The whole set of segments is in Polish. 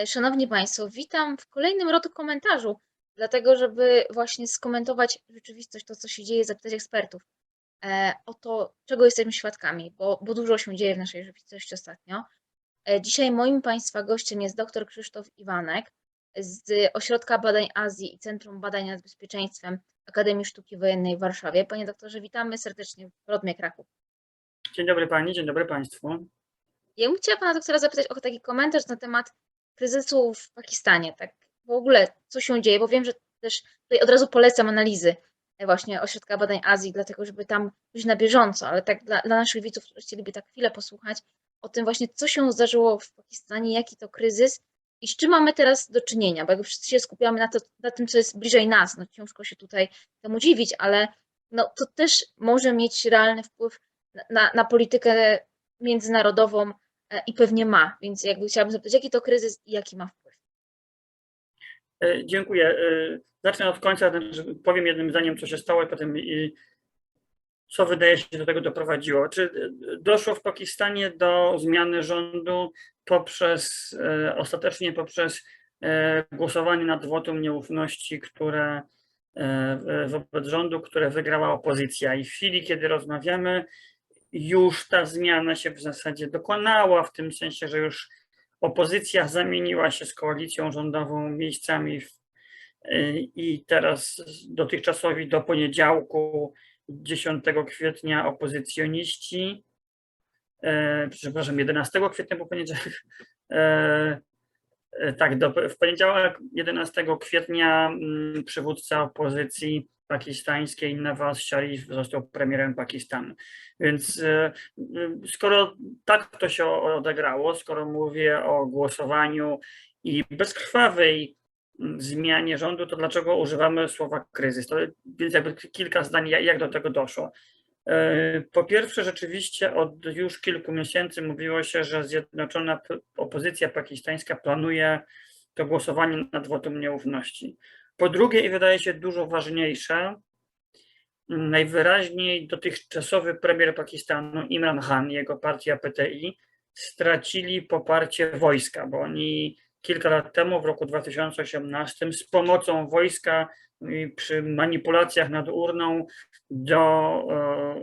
E, Szanowni Państwo, witam w kolejnym rotu komentarzu, dlatego żeby właśnie skomentować rzeczywistość, to co się dzieje, zapytać ekspertów e, o to, czego jesteśmy świadkami, bo, bo dużo się dzieje w naszej rzeczywistości ostatnio. E, Dzisiaj moim Państwa gościem jest dr Krzysztof Iwanek z Ośrodka Badań Azji i Centrum Badań nad Bezpieczeństwem Akademii Sztuki Wojennej w Warszawie. Panie doktorze, witamy serdecznie w Rodmie Kraków. Dzień dobry Pani, dzień dobry Państwu. Ja bym chciała Pana doktora zapytać o taki komentarz na temat kryzysu w Pakistanie, tak? W ogóle co się dzieje, bo wiem, że też tutaj od razu polecam analizy e, właśnie Ośrodka Badań Azji, dlatego żeby tam być na bieżąco, ale tak dla, dla naszych widzów, którzy chcieliby tak chwilę posłuchać o tym właśnie, co się zdarzyło w Pakistanie, jaki to kryzys i z czym mamy teraz do czynienia, bo jakby wszyscy się skupiamy na, to, na tym, co jest bliżej nas, no ciężko się tutaj temu dziwić, ale no, to też może mieć realny wpływ na, na, na politykę międzynarodową i pewnie ma, więc jakby chciałabym zapytać, jaki to kryzys i jaki ma wpływ? E, Dziękuję. E, Zacznę od końca, znaczy powiem jednym zdaniem, co się stało, i potem i co wydaje się do tego doprowadziło. Czy e, doszło w Pakistanie do zmiany rządu poprzez, e, ostatecznie poprzez e, głosowanie nad wotum nieufności, które e, wobec rządu, które wygrała opozycja. I w chwili, kiedy rozmawiamy, już ta zmiana się w zasadzie dokonała, w tym sensie, że już opozycja zamieniła się z koalicją rządową miejscami w, i teraz dotychczasowi do poniedziałku 10 kwietnia opozycjoniści, e, przepraszam, 11 kwietnia był poniedziałek, e, e, tak, do, w poniedziałek 11 kwietnia mm, przywódca opozycji pakistańskiej Nawaz Sharif został premierem Pakistanu. Więc e, m, skoro tak to się odegrało, skoro mówię o głosowaniu i bezkrwawej m, zmianie rządu, to dlaczego używamy słowa kryzys? To, więc jakby kilka zdań, jak do tego doszło. E, Po pierwsze, rzeczywiście od już kilku miesięcy mówiło się, że zjednoczona opozycja pakistańska planuje to głosowanie nad wotum nieufności. Po drugie, i wydaje się dużo ważniejsze, najwyraźniej dotychczasowy premier Pakistanu Imran Khan jego partia PTI stracili poparcie wojska, bo oni kilka lat temu, w roku 2018, z pomocą wojska przy manipulacjach nad urną do, e,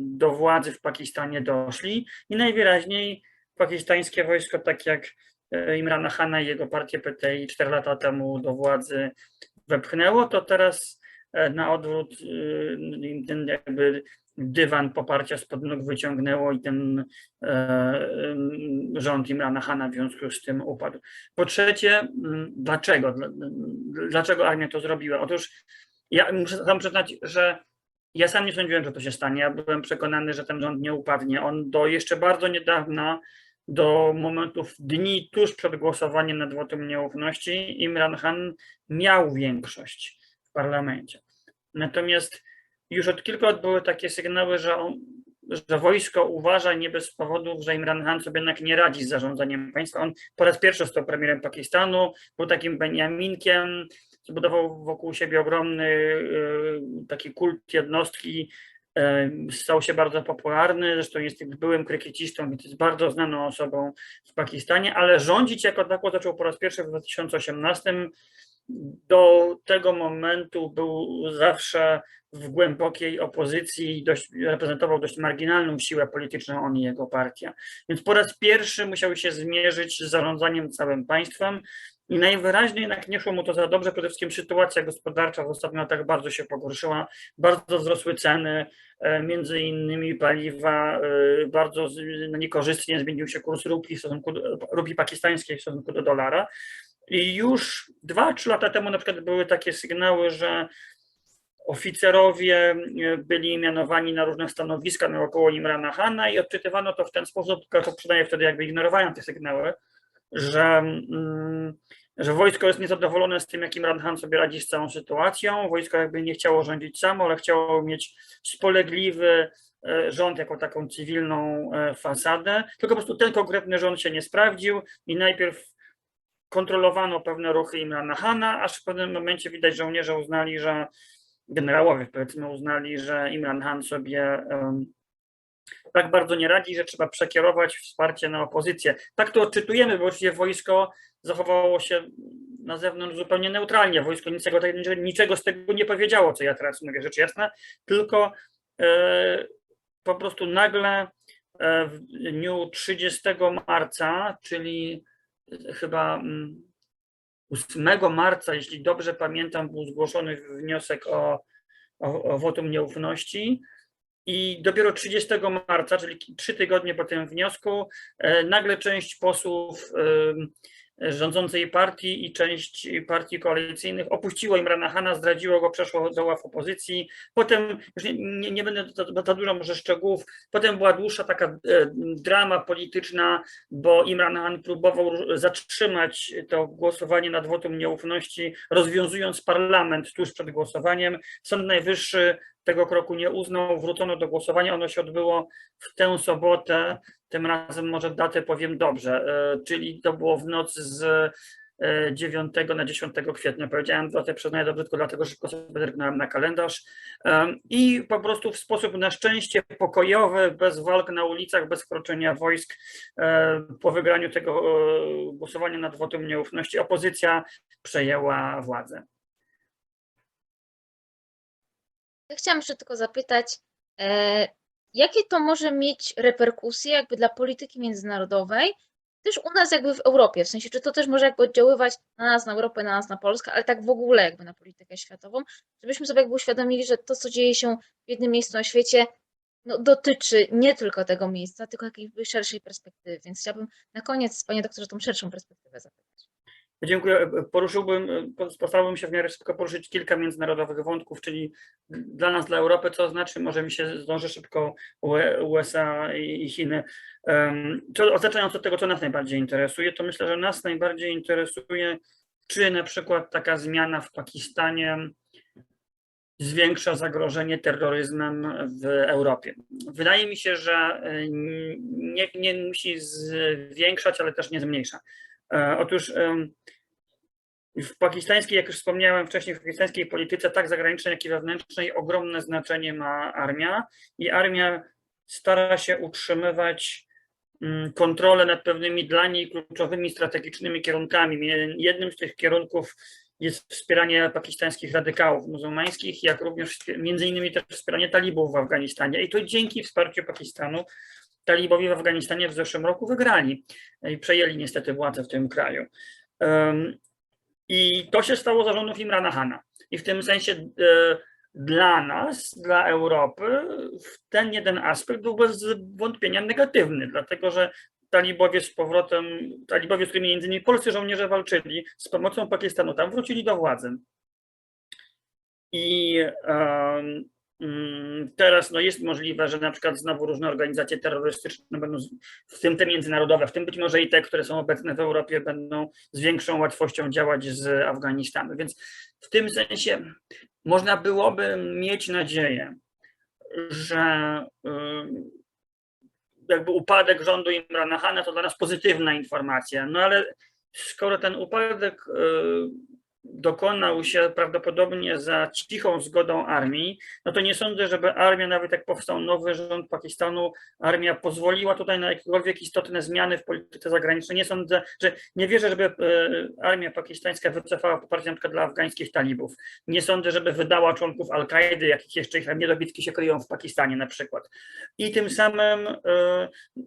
do władzy w Pakistanie doszli i najwyraźniej pakistańskie wojsko, tak jak Imrana Khana i jego partię PTI 4 lata temu do władzy wepchnęło, to teraz e, na odwrót y, ten jakby dywan poparcia spod nóg wyciągnęło i ten e, rząd Imrana Khana w związku z tym upadł. Po trzecie, dlaczego? Dla- Dlaczego armia to zrobiła? Otóż ja muszę sam przyznać, że ja sam nie sądziłem, że to się stanie. Ja byłem przekonany, że ten rząd nie upadnie. On do jeszcze bardzo niedawna, do momentów dni tuż przed głosowaniem nad wotum nieufności, Imran Khan miał większość w parlamencie. Natomiast już od kilku lat były takie sygnały, że, on, że wojsko uważa nie bez powodów, że Imran Khan sobie jednak nie radzi z zarządzaniem państwa. On po raz pierwszy został premierem Pakistanu, był takim Beniaminkiem, zbudował wokół siebie ogromny y, taki kult jednostki, stał się bardzo popularny, zresztą jest byłym krykiecistą, więc jest bardzo znaną osobą w Pakistanie, ale rządzić jako tako zaczął po raz pierwszy w 2018. Do tego momentu był zawsze w głębokiej opozycji i dość, reprezentował dość marginalną siłę polityczną on i jego partia. Więc po raz pierwszy musiał się zmierzyć z zarządzaniem całym państwem. I najwyraźniej jednak nie szło mu to za dobrze. Przede wszystkim sytuacja gospodarcza w ostatnich latach bardzo się pogorszyła, bardzo wzrosły ceny, e, między innymi paliwa, e, bardzo no, niekorzystnie zmienił się kurs rupii, w stosunku rupii pakistańskiej w stosunku do dolara. I już dwa, trzy lata temu na przykład były takie sygnały, że oficerowie e, byli mianowani na różne stanowiska naokoło Imrana Khana i odczytywano to w ten sposób, przynajmniej wtedy jakby ignorowałem te sygnały, że, mm, że wojsko jest niezadowolone z tym, jak Imran Khan sobie radzi z całą sytuacją. Wojsko jakby nie chciało rządzić samo, ale chciało mieć spolegliwy e, rząd jako taką cywilną e, fasadę. Tylko po prostu ten konkretny rząd się nie sprawdził i najpierw kontrolowano pewne ruchy Imrana Khana, aż w pewnym momencie widać żołnierze uznali, że generałowie powiedzmy uznali, że Imran Khan sobie em, tak bardzo nie radzi, że trzeba przekierować wsparcie na opozycję. Tak to odczytujemy, bo oczywiście wojsko zachowało się na zewnątrz zupełnie neutralnie. Wojsko niczego, niczego z tego nie powiedziało, co ja teraz mówię, rzecz jasna, tylko e, po prostu nagle e, w dniu 30 marca, czyli chyba mm, 8 marca, jeśli dobrze pamiętam, był zgłoszony wniosek o, o, o wotum nieufności. I dopiero 30 marca, czyli trzy tygodnie po tym wniosku, e, nagle część posłów em, rządzącej partii i część partii koalicyjnych opuściło Imrana Hana, zdradziło go, przeszło do ław opozycji. Potem, już nie, nie, będę za dużo może szczegółów, potem była dłuższa taka e, drama polityczna, bo Imran Han próbował zatrzymać to głosowanie nad wotum nieufności, rozwiązując parlament tuż przed głosowaniem. Sąd Najwyższy tego kroku nie uznał, wrócono do głosowania, ono się odbyło w tę sobotę, tym razem może datę powiem dobrze, e, czyli to było w noc z e, 9 na 10 kwietnia. Powiedziałem datę, przyznaję dobrze, tylko dlatego szybko sobie zerknąłem na kalendarz. I po prostu w sposób na szczęście pokojowy, bez walk na ulicach, bez wkroczenia wojsk, e, po wygraniu tego e, głosowania nad wotum nieufności, opozycja przejęła władzę. Ja chciałam jeszcze tylko zapytać, e, jakie to może mieć reperkusje jakby dla polityki międzynarodowej, też u nas jakby w Europie, w sensie czy to też może jakby oddziaływać na nas, na Europę, na nas, na Polskę, ale tak w ogóle jakby na politykę światową, żebyśmy sobie jakby uświadomili, że to, co dzieje się w jednym miejscu na świecie, no, dotyczy nie tylko tego miejsca, tylko jakiejś szerszej perspektywy, więc chciałabym na koniec, panie doktorze, tą szerszą perspektywę zapytać. Dziękuję. Poruszyłbym, postarałbym się w miarę szybko poruszyć kilka międzynarodowych wątków, czyli dla nas, dla Europy, co znaczy, może mi się zdąży szybko USA i Chiny. Co, zaczynając od tego, co nas najbardziej interesuje, to myślę, że nas najbardziej interesuje, czy na przykład taka zmiana w Pakistanie zwiększa zagrożenie terroryzmem w Europie. Wydaje mi się, że y, nie, nie musi zwiększać, ale też nie zmniejsza. E, Otóż w pakistańskiej, jak już wspomniałem wcześniej, w pakistańskiej polityce, tak zagranicznej, jak i wewnętrznej, ogromne znaczenie ma armia i armia stara się utrzymywać mm, kontrolę nad pewnymi dla niej kluczowymi strategicznymi kierunkami. Jednym z tych kierunków jest wspieranie pakistańskich radykałów muzułmańskich, jak również między innymi też wspieranie talibów w Afganistanie. I to dzięki wsparciu Pakistanu talibowie w Afganistanie w zeszłym roku wygrali i przejęli niestety władzę w tym kraju. I to się stało za rządów Imrana Hana. I w tym sensie e, dla nas, dla Europy, ten jeden aspekt był bez wątpienia negatywny, dlatego że talibowie z powrotem, talibowie, z którymi między innymi polscy żołnierze walczyli, z pomocą Pakistanu tam wrócili do władzy. I teraz no, jest możliwe, że na przykład znowu różne organizacje terrorystyczne będą, z- w tym te międzynarodowe, w tym być może i te, które są obecne w Europie, będą z większą łatwością działać z Afganistanu. Więc w tym sensie można byłoby mieć nadzieję, że ym, jakby upadek rządu Imrana Hana to dla nas pozytywna informacja. No ale skoro ten upadek y, dokonał się prawdopodobnie za cichą zgodą armii, no to nie sądzę, żeby armia, nawet jak powstał nowy rząd Pakistanu, armia pozwoliła tutaj na jakiekolwiek istotne zmiany w polityce zagranicznej. Nie sądzę, że nie wierzę, żeby e, armia pakistańska wycofała poparcie na przykład dla afgańskich talibów. Nie sądzę, żeby wydała członków Al-Kaidy, jakich jeszcze ich niedobitki się kryją w Pakistanie na przykład. I tym samym e,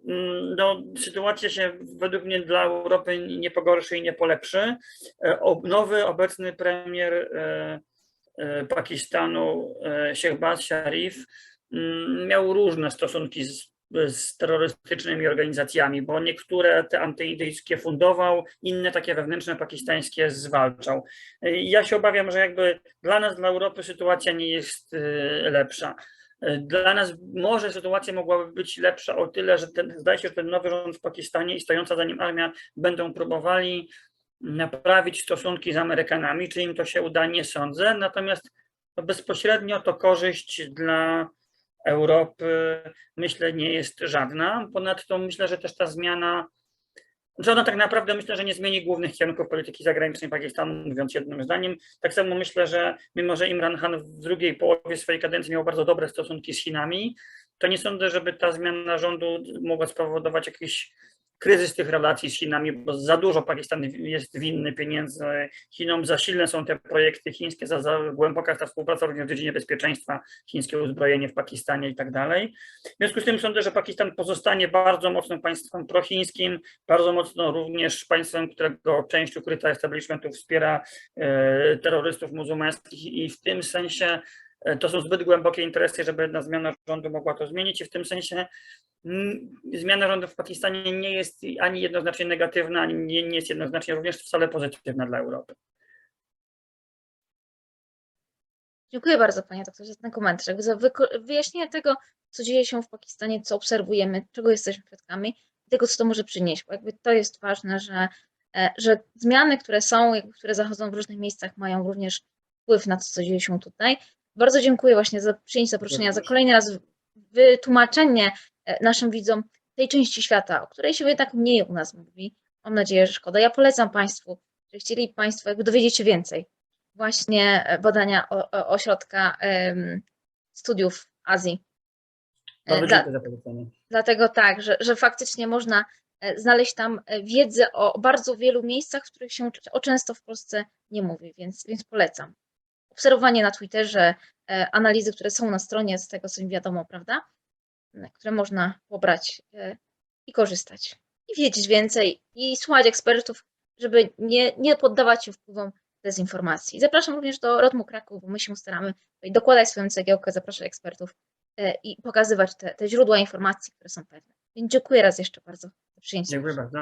mm, no, sytuacja się według mnie dla Europy nie pogorszy i nie polepszy. E, Nowy, obecny premier e, e, Pakistanu, e, Shehbaz Sharif, mm, miał różne stosunki z, z terrorystycznymi organizacjami, bo niektóre te antyindyjskie fundował, inne takie wewnętrzne pakistańskie zwalczał. Ja się obawiam, że jakby dla nas, dla Europy sytuacja nie jest lepsza. Dla nas może sytuacja mogłaby być lepsza o tyle, że ten, zdaje się, że ten nowy rząd w Pakistanie i stojąca za nim armia będą próbowali naprawić stosunki z Amerykanami. Czy im to się uda, nie sądzę. Natomiast bezpośrednio to korzyść dla Europy, myślę, nie jest żadna. Ponadto myślę, że też ta zmiana, że ona tak naprawdę myślę, że nie zmieni głównych kierunków polityki zagranicznej Pakistanu, mówiąc jednym zdaniem. Tak samo myślę, że mimo, że Imran Khan w drugiej połowie swojej kadencji miał bardzo dobre stosunki z Chinami, to nie sądzę, żeby ta zmiana rządu mogła spowodować jakiś kryzys tych relacji z Chinami, bo za dużo Pakistan jest winny pieniędzy Chinom, za silne są te projekty chińskie, za, za głęboka ta współpraca również w dziedzinie bezpieczeństwa, chińskie uzbrojenie w Pakistanie i tak dalej. W związku z tym sądzę, że Pakistan pozostanie bardzo mocnym państwem prochińskim, bardzo mocno również państwem, którego część ukryta establishmentu wspiera e, terrorystów muzułmańskich i w tym sensie to są zbyt głębokie interesy, żeby jedna zmiana rządu mogła to zmienić i w tym sensie mm, zmiana rządu w Pakistanie nie jest ani jednoznacznie negatywna, ani nie, nie jest jednoznacznie również wcale pozytywna dla Europy. Dziękuję bardzo Panie doktorze za ten komentarz, za wyjaśnienie tego, co dzieje się w Pakistanie, co obserwujemy, czego jesteśmy świadkami i tego, co to może przynieść, bo jakby to jest ważne, że, e, że zmiany, które są, które zachodzą w różnych miejscach, mają również wpływ na to, co dzieje się tutaj. Bardzo dziękuję właśnie za przyjęcie zaproszenia, za kolejny raz wytłumaczenie e, naszym widzom tej części świata, o której się jednak mniej u nas mówi. Mam nadzieję, że szkoda. Ja polecam Państwu, że chcieli Państwo jakby dowiedzieć się więcej właśnie e, badania o, o, ośrodka em, studiów Azji. E, Dla, dlatego tak, że, że faktycznie można znaleźć tam wiedzę o bardzo wielu miejscach, w których się o często w Polsce nie mówi, więc, więc polecam. Obserwowanie na Twitterze, e, analizy, które są na stronie z tego, co mi wiadomo, prawda? E, Które można pobrać e, i korzystać. I wiedzieć więcej, i słuchać ekspertów, żeby nie, nie poddawać się wpływom dezinformacji. Zapraszam również do Rodmu Kraków, bo my się staramy dokładać swoją cegiełkę, zapraszać ekspertów i pokazywać te, te źródła informacji, które są pewne. Więc dziękuję raz jeszcze bardzo za przyjęcie. Dziękuję bardzo.